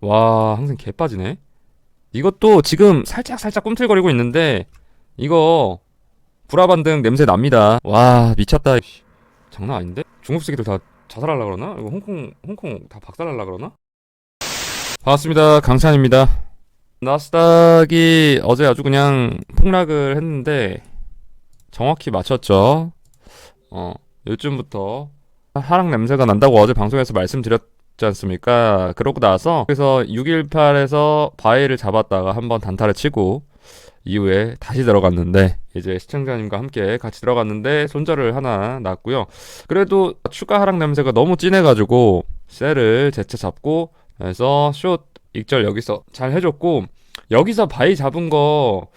와, 항상 개 빠지네. 이것도 지금 살짝 살짝 꿈틀거리고 있는데 이거 구라반등 냄새 납니다. 와, 미쳤다. 씨, 장난 아닌데? 중국 새끼들 다 자살하려 그러나? 이거 홍콩 홍콩 다 박살날라 그러나? 반갑습니다. 강찬입니다. 나스닥이 어제 아주 그냥 폭락을 했는데 정확히 맞췄죠. 어, 요즘부터 하락 냄새가 난다고 어제 방송에서 말씀드렸 지 않습니까? 그러고 나서 그래서 618에서 바위를 잡았다가 한번 단타를 치고 이후에 다시 들어갔는데 이제 시청자님과 함께 같이 들어갔는데 손절을 하나 났고요. 그래도 추가 하락 냄새가 너무 진해가지고 셀을 재차 잡고 그래서 숏 익절 여기서 잘 해줬고 여기서 바위 잡은 거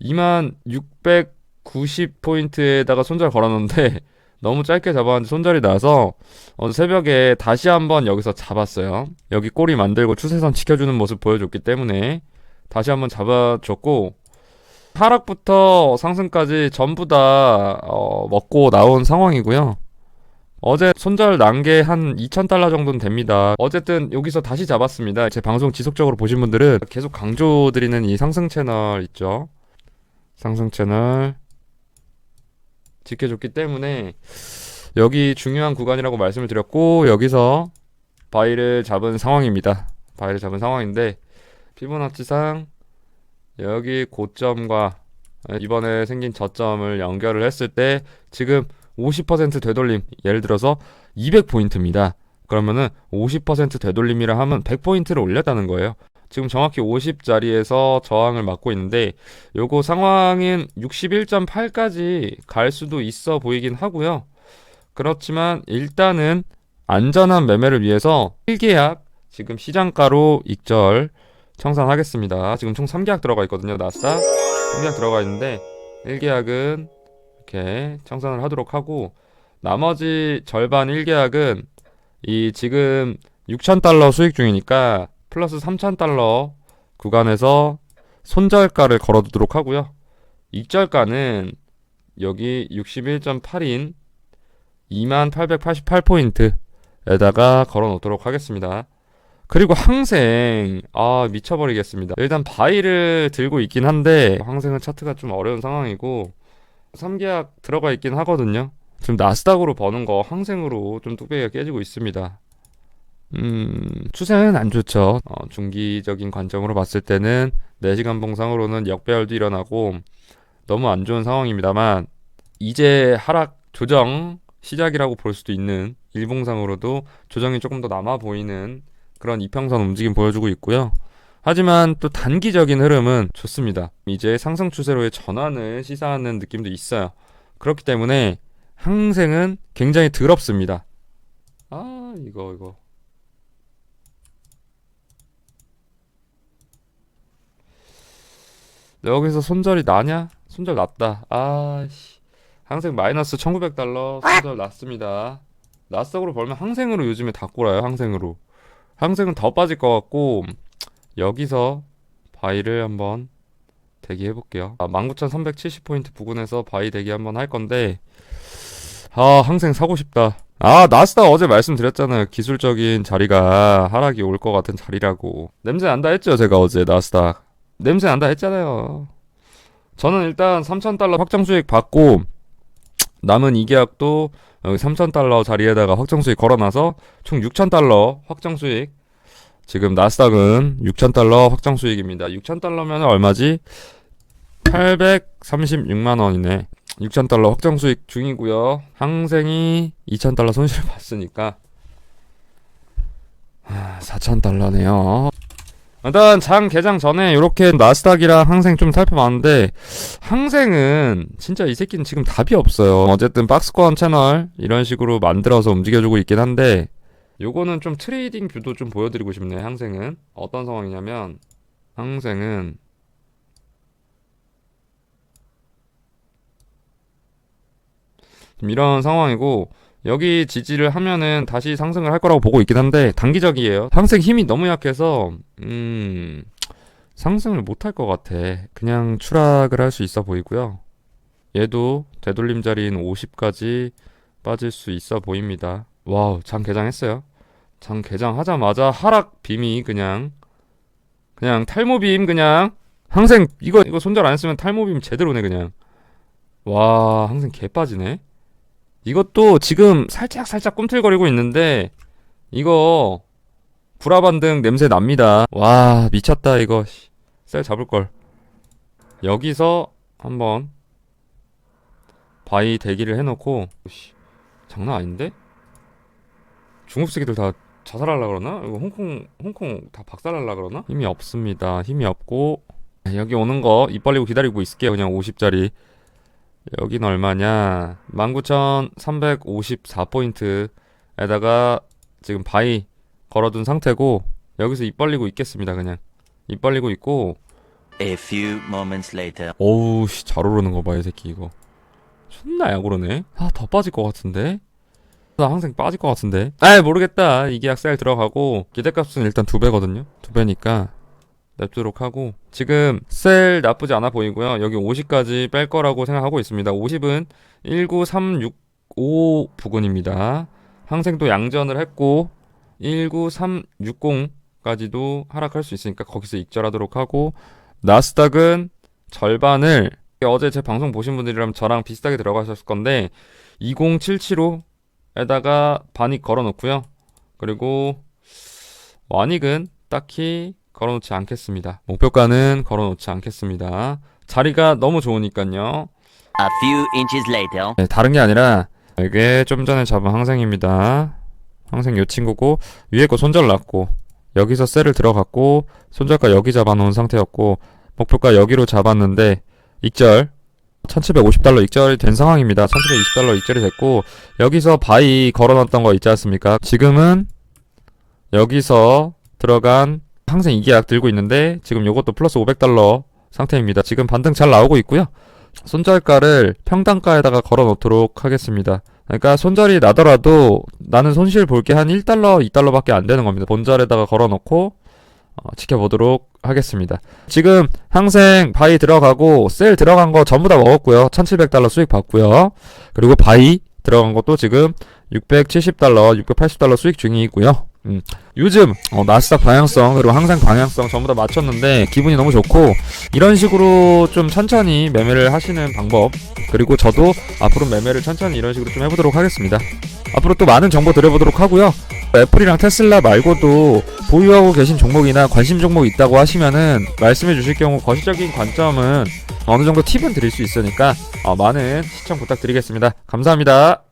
2만 690 포인트에다가 손절 걸었는데 너무 짧게 잡았는데 손절이 나서 어제 새벽에 다시 한번 여기서 잡았어요. 여기 꼬리 만들고 추세선 지켜주는 모습 보여줬기 때문에 다시 한번 잡아줬고 하락부터 상승까지 전부 다 어, 먹고 나온 상황이고요. 어제 손절 난 게 한 2,000달러 정도는 됩니다. 어쨌든 여기서 다시 잡았습니다. 제 방송 지속적으로 보신 분들은 계속 강조드리는 이 상승 채널 있죠. 상승 채널 지켜줬기 때문에 여기 중요한 구간이라고 말씀을 드렸고 여기서 바위를 잡은 상황입니다. 바위를 잡은 상황인데 피보나치상 여기 고점과 이번에 생긴 저점을 연결을 했을 때 지금 50% 되돌림 예를 들어서 200포인트입니다. 그러면은 50% 되돌림이라 하면 100포인트를 올렸다는 거예요. 지금 정확히 50자리에서 저항을 맞고 있는데 요거 상황은 61.8까지 갈 수도 있어 보이긴 하고요. 그렇지만 일단은 안전한 매매를 위해서 1계약 지금 시장가로 익절 청산하겠습니다. 지금 총 3계약 들어가 있거든요. 나스닥 3계약 들어가 있는데 1계약은 이렇게 청산을 하도록 하고 나머지 절반 1계약은 이 지금 6,000달러 수익 중이니까 플러스 3,000달러 구간에서 손절가를 걸어두도록 하고요. 익절가는 여기 61.8인 2888포인트에다가 걸어 놓도록 하겠습니다. 그리고 항생 아 미쳐버리겠습니다. 일단 바위를 들고 있긴 한데 항생은 차트가 좀 어려운 상황이고 3계약 들어가 있긴 하거든요. 지금 나스닥으로 버는 거 항생으로 좀 뚝배기가 깨지고 있습니다. 음, 추세는 안 좋죠. 어, 중기적인 관점으로 봤을 때는 4시간 봉상으로는 역배열도 일어나고 너무 안 좋은 상황입니다만 이제 하락 조정 시작이라고 볼 수도 있는 일봉상으로도 조정이 조금 더 남아 보이는 그런 이평선 움직임 보여주고 있고요. 하지만 또 단기적인 흐름은 좋습니다. 이제 상승 추세로의 전환을 시사하는 느낌도 있어요. 그렇기 때문에 항생은 굉장히 더럽습니다. 아, 이거, 이거. 여기서 손절이 나냐? 손절 났다. 아, 씨. 항생 마이너스 1900달러 손절 났습니다. 나스닥으로 벌면 항생으로 요즘에 다 꼬라요, 항생으로. 항생은 더 빠질 것 같고, 여기서 바이를 한번 대기해 볼게요. 아, 19,370포인트 부근에서 바이 대기 한번 할 건데, 아, 항생 사고 싶다. 아, 나스닥 어제 말씀드렸잖아요. 기술적인 자리가 하락이 올 것 같은 자리라고. 냄새 난다 했죠, 제가 어제 나스닥. 냄새 난다 했잖아요. 저는 일단 3,000달러 확정 수익 받고, 남은 이 계약도 여기 3,000달러 자리에다가 확정 수익 걸어놔서 총 6,000달러 확정 수익. 지금 나스닥은 6,000달러 확정 수익입니다. 6,000달러면 얼마지? 836만 원이네. 6,000달러 확정 수익 중이고요. 항생이 2,000달러 손실 봤으니까 4,000달러네요. 일단 장 개장 전에 이렇게 나스닥이랑 항생 좀 살펴봤는데 항생은 진짜 이 새끼는 지금 답이 없어요. 어쨌든 박스권 채널 이런 식으로 만들어서 움직여주고 있긴 한데 요거는 좀 트레이딩 뷰도 좀 보여드리고 싶네요. 항생은 어떤 상황이냐면 항생은 좀 이런 상황이고 여기 지지를 하면은 다시 상승을 할 거라고 보고 있긴 한데 단기적이에요. 항생 힘이 너무 약해서 음 상승을 못 할 것 같아. 그냥 추락을 할 수 있어 보이고요. 얘도 되돌림 자리인 50까지 빠질 수 있어 보입니다. 와우, 장 개장했어요. 장 개장하자마자 하락 빔이 그냥 그냥 탈모 빔 그냥 항생 이거 이거 손절 안 했으면 탈모 빔 제대로네 그냥 와 항생 개 빠지네 이것도 지금 살짝 살짝 꿈틀거리고 있는데 이거 구라반등 냄새 납니다 와 미쳤다 이거 씨. 셀 잡을 걸 여기서 한번 바이 대기를 해놓고 씨, 장난 아닌데 중국 새끼들 다 자살하려 그러나? 이거 홍콩 홍콩 다 박살날라 그러나? 힘이 없습니다. 힘이 없고 여기 오는 거 입 벌리고 기다리고 있을게요. 그냥 50짜리. 여긴 얼마냐? 19,354포인트에다가 지금 바이 걸어둔 상태고 여기서 입 벌리고 있겠습니다. 그냥. 입 벌리고 있고. A few moments later. 어우 씨잘 오르는 거 봐 이 새끼 이거. 존나 약오르네. 아더 빠질 것 같은데? 나 항상 빠질 것 같은데? 아 모르겠다. 이 계약 셀 들어가고 기대값은 일단 두 배거든요. 두 배니까 냅두도록 하고 지금 셀 나쁘지 않아 보이고요. 여기 50까지 뺄 거라고 생각하고 있습니다. 50은 19365 부근입니다. 항생도 양전을 했고 19360까지도 하락할 수 있으니까 거기서 익절하도록 하고 나스닥은 절반을 어제 제 방송 보신 분들이라면 저랑 비슷하게 들어가셨을 건데 20775에다가 반익 걸어 놓고요. 그리고 완익은 딱히 걸어놓지 않겠습니다. 목표가는 걸어놓지 않겠습니다. 자리가 너무 좋으니까요. A few inches later. 네, 다른 게 아니라 이게 좀 전에 잡은 항생입니다. 항생 요 친구고 위에 거 손절 났고 여기서 셀을 들어갔고 손절가 여기 잡아놓은 상태였고 목표가 여기로 잡았는데 익절 1750달러 익절이 된 상황입니다. 1720달러 익절이 됐고 여기서 바이 걸어놨던 거 있지 않습니까? 지금은 여기서 들어간 항생 이계약 들고 있는데 지금 요것도 플러스 500달러 상태입니다. 지금 반등 잘 나오고 있고요. 손절가를 평단가에다가 걸어 놓도록 하겠습니다. 그러니까 손절이 나더라도 나는 손실 볼 게 한 1달러, 2달러밖에 안 되는 겁니다. 본절에다가 걸어 놓고 어, 지켜보도록 하겠습니다. 지금 항생 바이 들어가고 셀 들어간 거 전부 다 먹었고요. 1700달러 수익 봤고요. 그리고 바이 들어간 것도 지금 670달러, 680달러 수익 중이고요. 음, 요즘 어, 나스닥 방향성 그리고 항상 방향성 전부 다 맞췄는데 기분이 너무 좋고 이런 식으로 좀 천천히 매매를 하시는 방법 그리고 저도 앞으로 매매를 천천히 이런 식으로 좀 해보도록 하겠습니다. 앞으로 또 많은 정보 드려보도록 하고요. 애플이랑 테슬라 말고도 보유하고 계신 종목이나 관심 종목 있다고 하시면은 말씀해 주실 경우 거시적인 관점은 어느 정도 팁은 드릴 수 있으니까 어, 많은 시청 부탁드리겠습니다. 감사합니다.